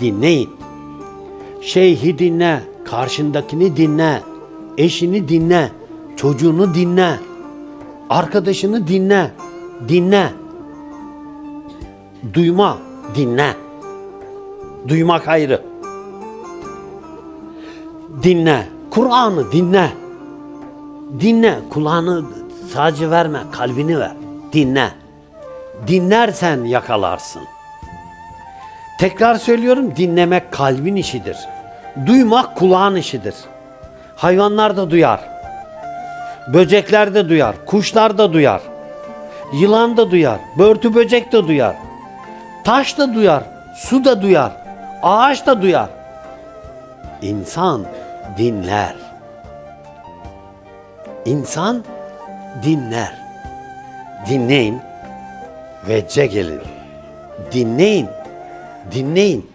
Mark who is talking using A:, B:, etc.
A: Dinleyin. Şeyhi dinle, karşındakini dinle, eşini dinle, çocuğunu dinle, arkadaşını dinle, dinle. Duyma, dinle. Duymak ayrı. Dinle. Kur'an'ı dinle. Dinle. Kulağını sadece verme, kalbini ver. Dinle. Dinlersen yakalarsın. Tekrar söylüyorum dinlemek kalbin işidir. Duymak kulağın işidir. Hayvanlar da duyar. Böcekler de duyar. Kuşlar da duyar. Yılan da duyar. Börtü böcek de duyar. Taş da duyar. Su da duyar. Ağaç da duyar. İnsan dinler. İnsan dinler. Dinleyin ve gelin. Dinleyin. Dinleyin.